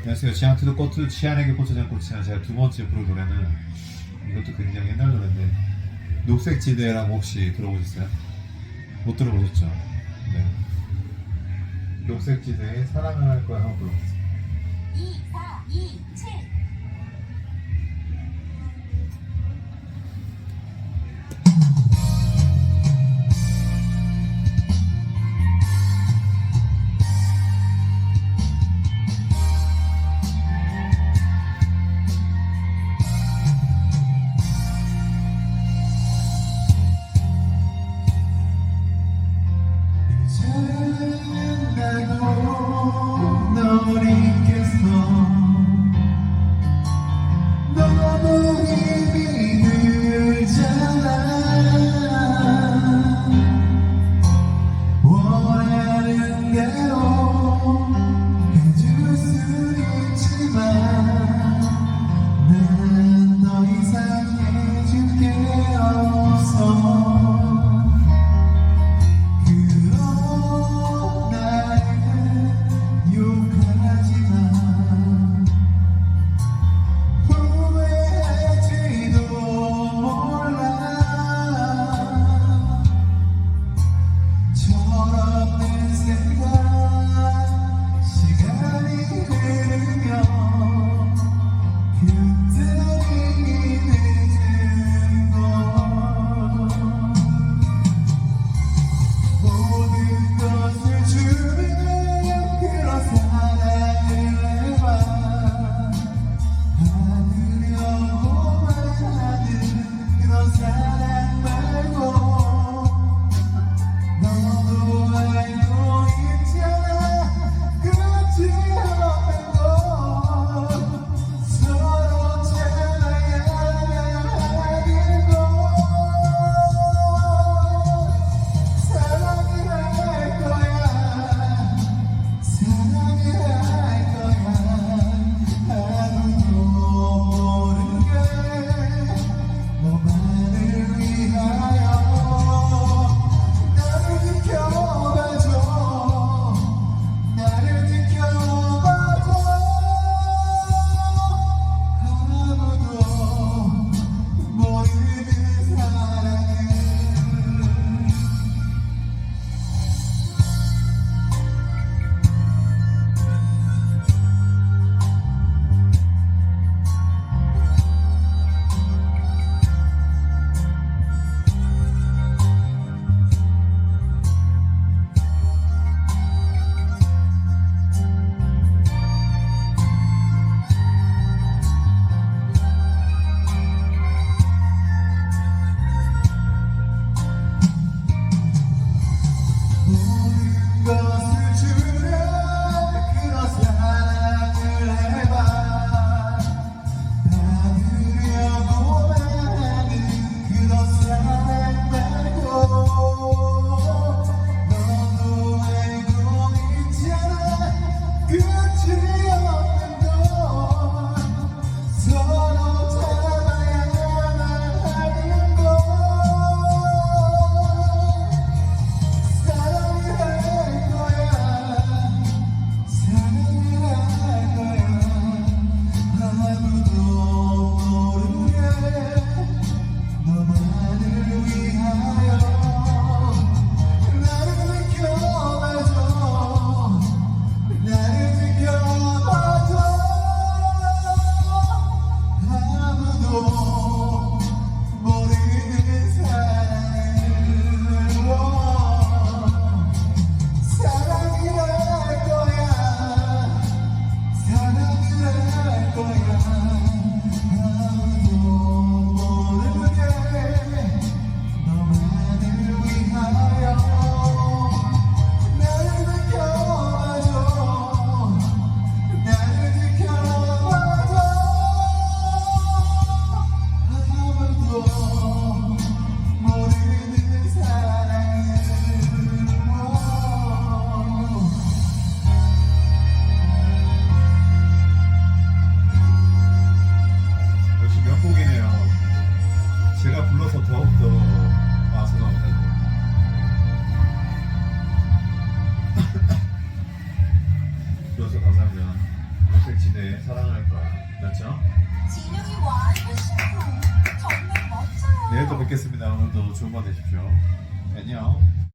안녕하세요. 지안트도 꽃, 치안에게 꽃차장 꽃이나 제가 두 번째 부를 노래는 이것도 굉장히 옛날 노래인데 녹색지대라고 혹시 들어보셨어요? 못 들어보셨죠? 네. 녹색지대의 사랑을 할 거야 한번 불러보세요. 2, 4, 2, 7. 더욱더 와서 감사합니다. 감사합니다. 녹색 지대에 사랑할 거야. 맞죠? 진영이 완전 신고 정말 멋져요. 내일 또 뵙겠습니다. 오늘도 좋은 밤 되십시오. 안녕.